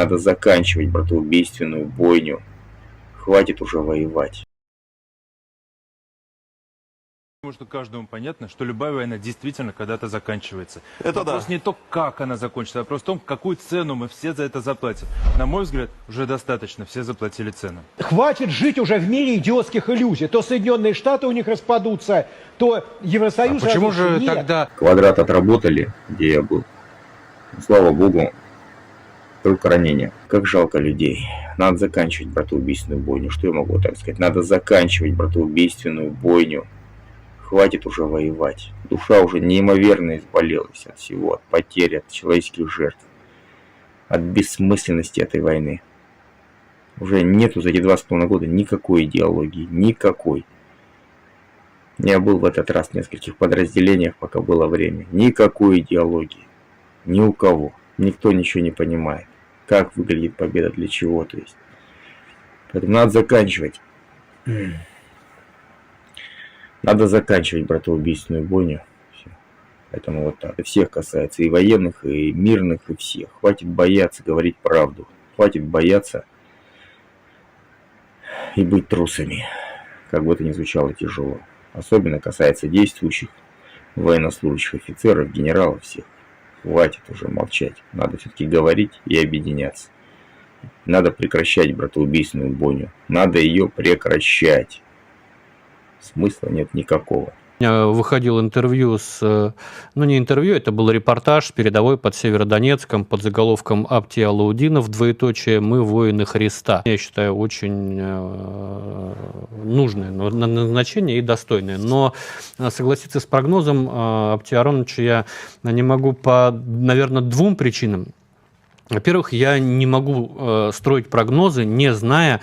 Надо заканчивать братоубийственную бойню. Хватит уже воевать. Думаю, что каждому понятно, что любая война действительно когда-то заканчивается. Это Вопрос да. не то, как она закончится, а вопрос в том, какую цену мы все за это заплатим. На мой взгляд, уже достаточно, все заплатили цену. Хватит жить уже в мире идиотских иллюзий. То Соединенные Штаты у них распадутся, то Евросоюз... А почему же. Нет. тогда Квадрат отработали, где я был. Слава богу, только ранения. Как жалко людей. Надо заканчивать братоубийственную бойню. Что я могу так сказать? Надо заканчивать братоубийственную бойню. Хватит уже воевать. Душа уже неимоверно изболелась от всего, от потери, от человеческих жертв, от бессмысленности этой войны. Уже нету за эти два с половиной года никакой идеологии, никакой. Я был в этот раз в нескольких подразделениях, пока было время. Никакой идеологии. Ни у кого. Никто ничего не понимает. Как выглядит победа, для чего, то есть. Поэтому надо заканчивать. Надо заканчивать братоубийственную бойню. Поэтому вот так. Всех касается. И военных, и мирных, и всех. Хватит бояться говорить правду. Хватит бояться и быть трусами. Как бы это ни звучало тяжело. Особенно касается действующих военнослужащих офицеров, генералов всех. Хватит уже молчать. Надо все-таки говорить и объединяться. Надо прекращать братоубийственную бойню. Надо ее прекращать. Смысла нет никакого. Выходил интервью с... э, Ну, не интервью, это был репортаж с передовой под Северодонецком под заголовком «Апти Алаудинов, двоеточие, мы воины Христа». Я считаю, очень э, нужное на- на- назначение и достойное. Но э, согласиться с прогнозом Апти Ароновича я не могу по, наверное, двум причинам. Во-первых, я не могу строить прогнозы, не зная,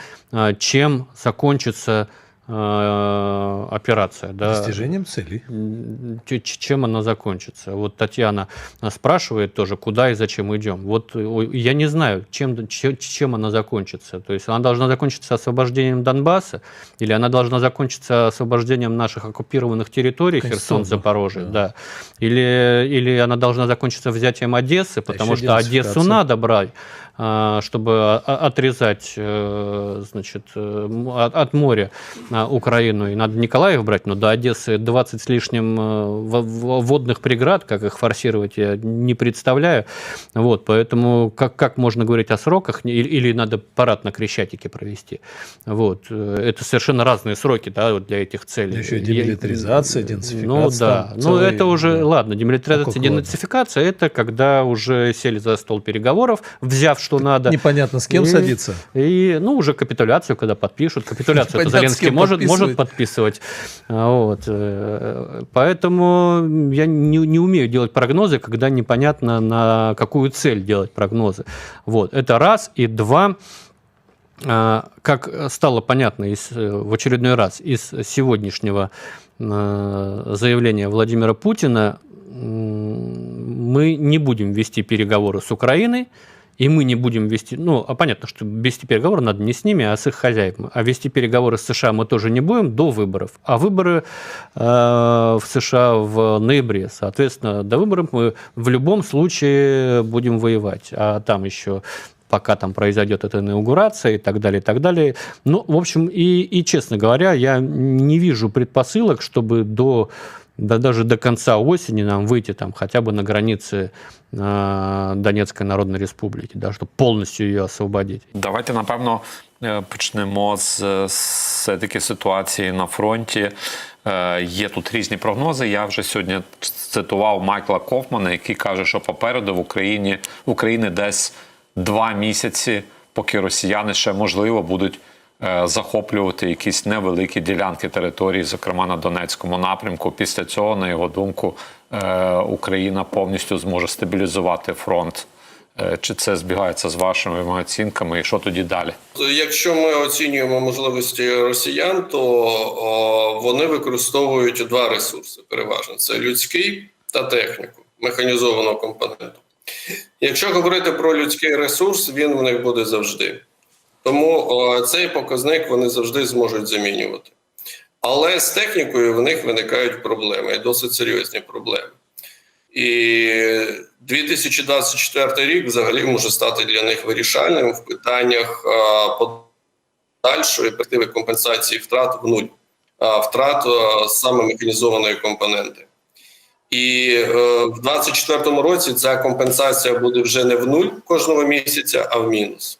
чем закончится операция. Да. Достижением ч- чем она закончится. Вот Татьяна а, спрашивает тоже, куда и зачем идем. Вот э, я не знаю, чем, че- чем она закончится. То есть она должна закончиться освобождением Донбасса, или она должна закончиться освобождением наших оккупированных территорий, Херсон, Запорожье, да. да. Или, или она должна закончиться взятием Одессы, потому еще что Одессу надо брать, а, чтобы о- отрезать э, значит, э, от, моря а, Украину. И надо Николаев брать, но до Одессы 20 с лишним э, во- во- водных преград, как их форсировать, я не представляю. Вот, поэтому как, как можно говорить о сроках, или, или надо парад на Крещатике провести. Вот, это совершенно разные сроки да, вот для этих целей. Еще и Я- демилитаризация, Ну денацификация, да, там ну целый, это уже, да. ладно, демилитаризация, денацификация, это когда уже сели за стол переговоров, взяв что надо. Непонятно, с кем И- садиться. И, ну, уже капитуляцию, когда подпишут. Капитуляцию это Зеленский может, может подписывать. А, Вот. э, Поэтому я не, не умею делать прогнозы, когда непонятно, на какую цель делать прогнозы. Вот. Это раз. И два, а, как стало понятно из, э, в очередной раз из сегодняшнего э, заявления Владимира Путина, мы не будем вести переговоры с Украиной, и мы не будем вести, ну, а понятно, что вести переговоры надо не с ними, а с их хозяевами. А вести переговоры с США мы тоже не будем до выборов. А выборы э, в США в ноябре. Соответственно, до выборов мы в любом случае будем воевать. А там еще пока там произойдет эта инаугурация и так далее, и так далее. Ну, в общем, и, и честно говоря, я не вижу предпосылок, чтобы до да даже до конца осени нам выйти там хотя бы на границы э, Донецкой Народной Республики, да, чтобы полностью ее освободить. Давайте напевно е, почнемо з все-таки ситуації на фронті. Е, Є тут різні прогнози. Я вже сьогодні цитував Майкла Кофмана, який каже, що попереду в Україні в Україні десь два місяці, поки росіяни ще можливо будуть е, захоплювати якісь невеликі ділянки території, зокрема на Донецькому напрямку. Після цього, на його думку, е, Україна повністю зможе стабілізувати фронт. Е, Чи це збігається з вашими оцінками, і що тоді далі? Якщо ми оцінюємо можливості росіян, то о, вони використовують два ресурси переважно: це людський та техніку, механізованого компоненту. Якщо говорити про людський ресурс, він в них буде завжди. Тому цей показник вони завжди зможуть замінювати. Але з технікою в них виникають проблеми, і досить серйозні проблеми. І 2024 рік взагалі може стати для них вирішальним в питаннях подальшої перспективи компенсації втрат в нуль, втрат саме механізованої компоненти. І е, в 2024 році ця компенсація буде вже не в нуль кожного місяця, а в мінус.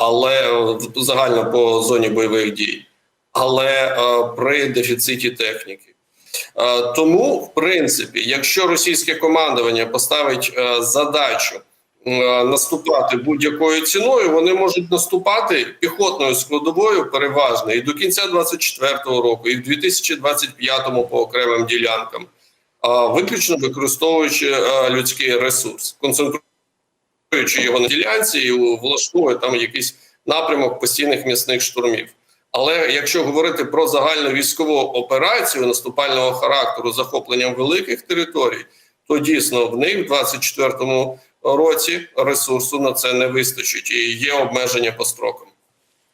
але е, загально по зоні бойових дій, але е, при дефіциті техніки. Е, Тому, в принципі, якщо російське командування поставить задачу наступати будь-якою ціною, вони можуть наступати піхотною складовою переважно і до кінця 2024 року, і в 2025 по окремим ділянкам, виключно використовуючи людський ресурс, концентруючи його на ділянці і влаштовує там якийсь напрямок постійних місних штурмів. Але якщо говорити про загальну військову операцію наступального характеру захопленням великих територій, то дійсно в них в 2024 році ресурсу на це не вистачить і є обмеження по строкам.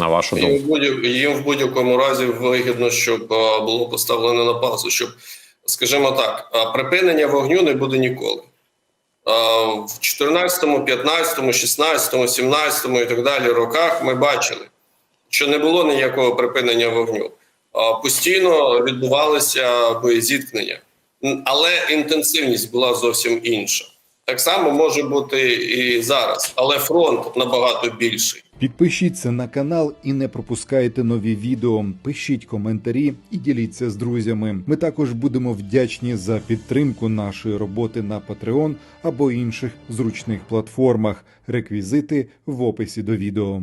На вашу думку. Їм в, будь- їм в будь-якому разі вигідно, щоб а, було поставлено на паузу, щоб, скажімо так, а, припинення вогню не буде ніколи. А, В 14, 15, 16, 17 і так далі роках ми бачили, що не було ніякого припинення вогню. Постійно відбувалися боєзіткнення, М, але інтенсивність була зовсім інша. Так само може бути і зараз, але фронт набагато більший. Підпишіться на канал і не пропускайте нові відео. Пишіть коментарі і діліться з друзями. Ми також будемо вдячні за підтримку нашої роботи на Patreon або інших зручних платформах. Реквізити в описі до відео.